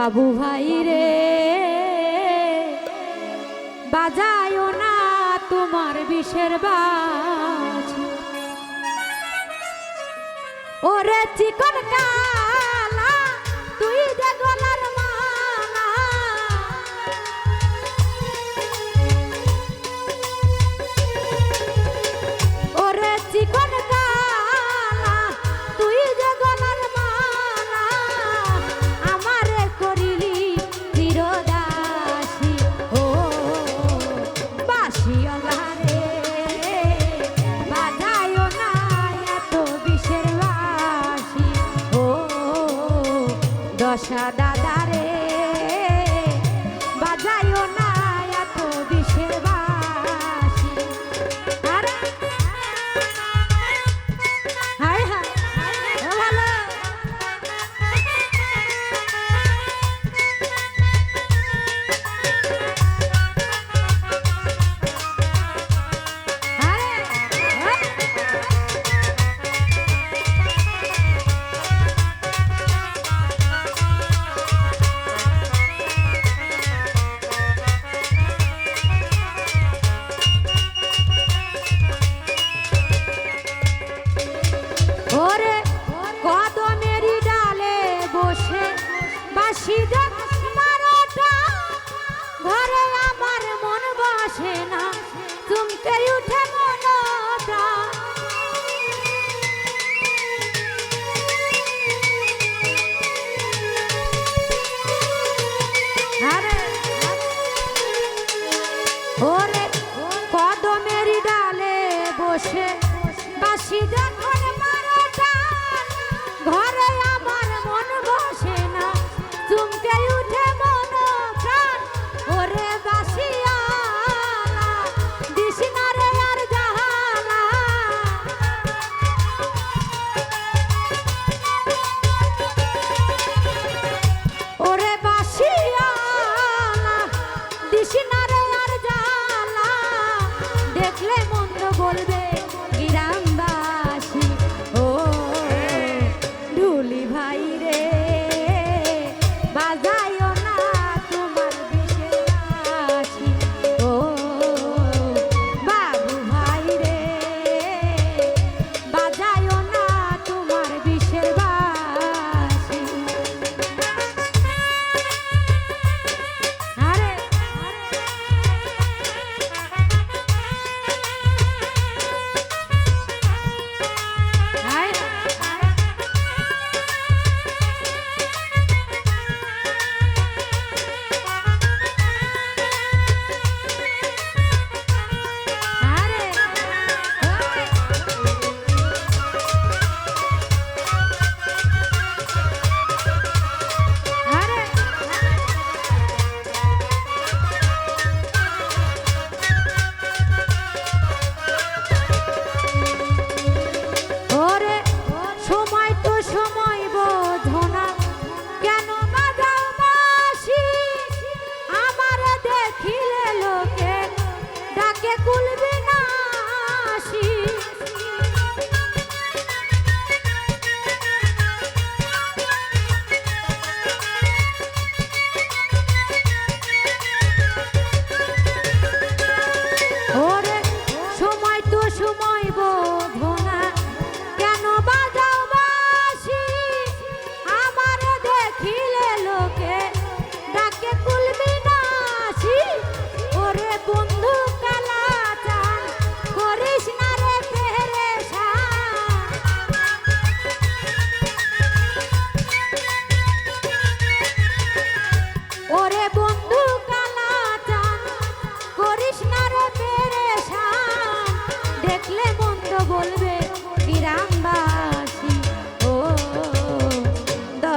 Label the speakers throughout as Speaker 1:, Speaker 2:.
Speaker 1: বাবু ভাই রে বাজায় না তোমার বিষের বাজ। ওরে চিকন কা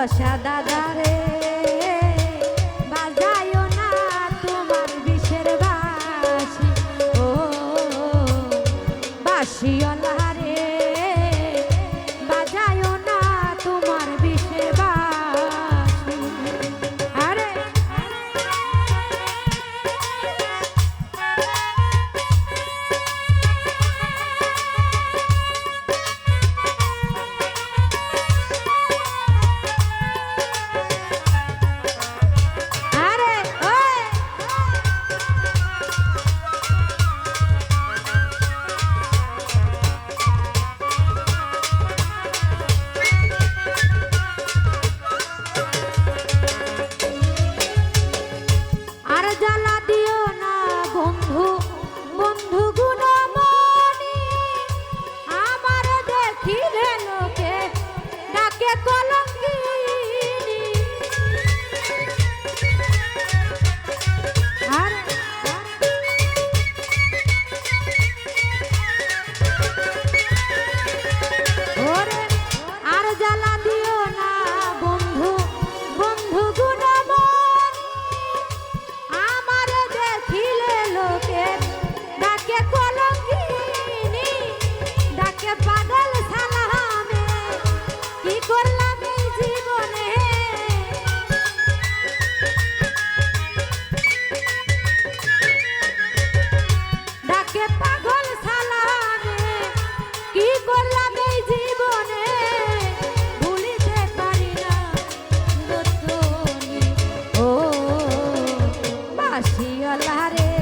Speaker 1: দশা দাদা Here, yo la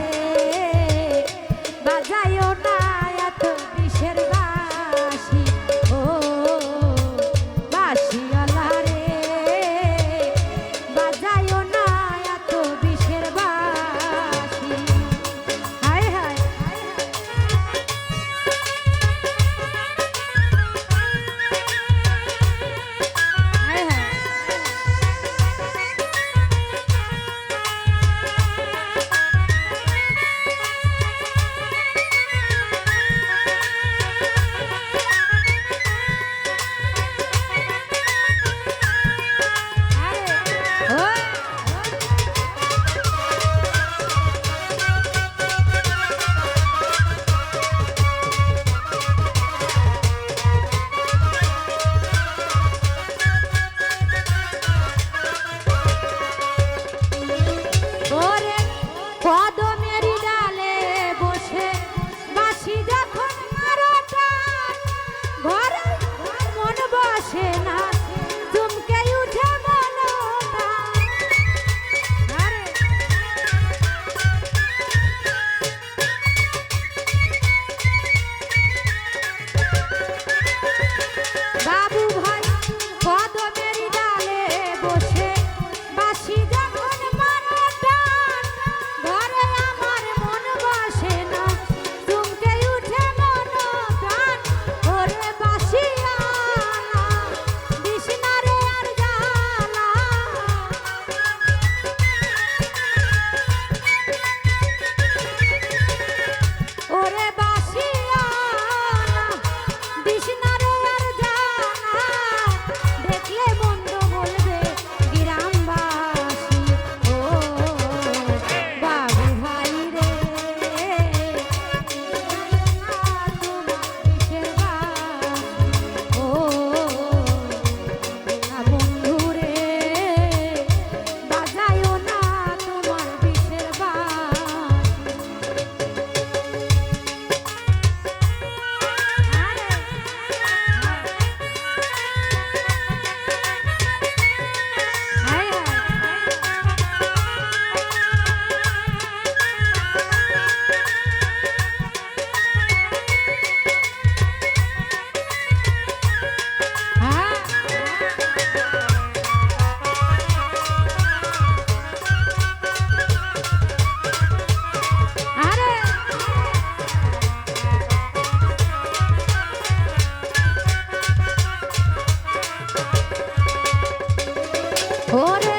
Speaker 1: ওরে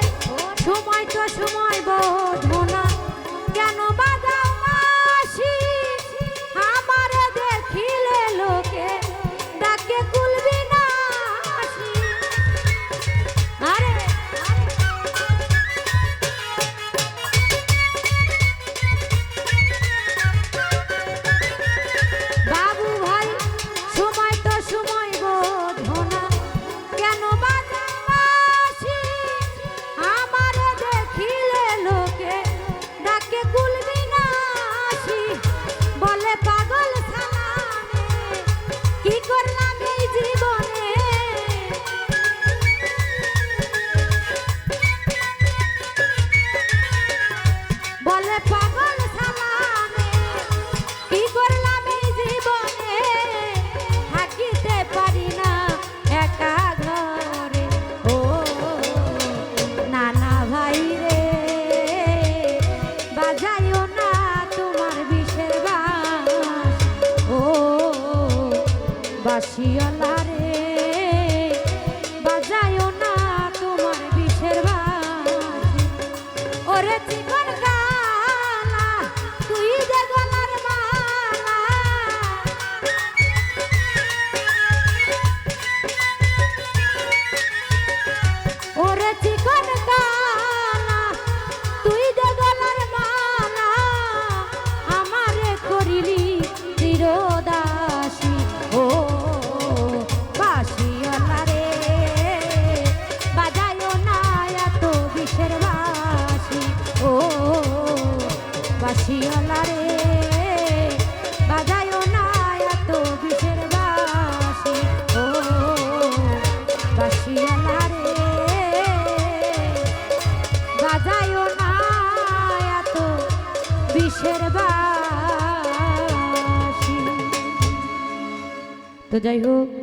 Speaker 1: সময় তো সময়। see you বাসিওলা রে বাজায়ও না এত বিষের বাসি ও বাসিওলা রে বাজায়ও না এত বিষের বাসি তো যাই হোক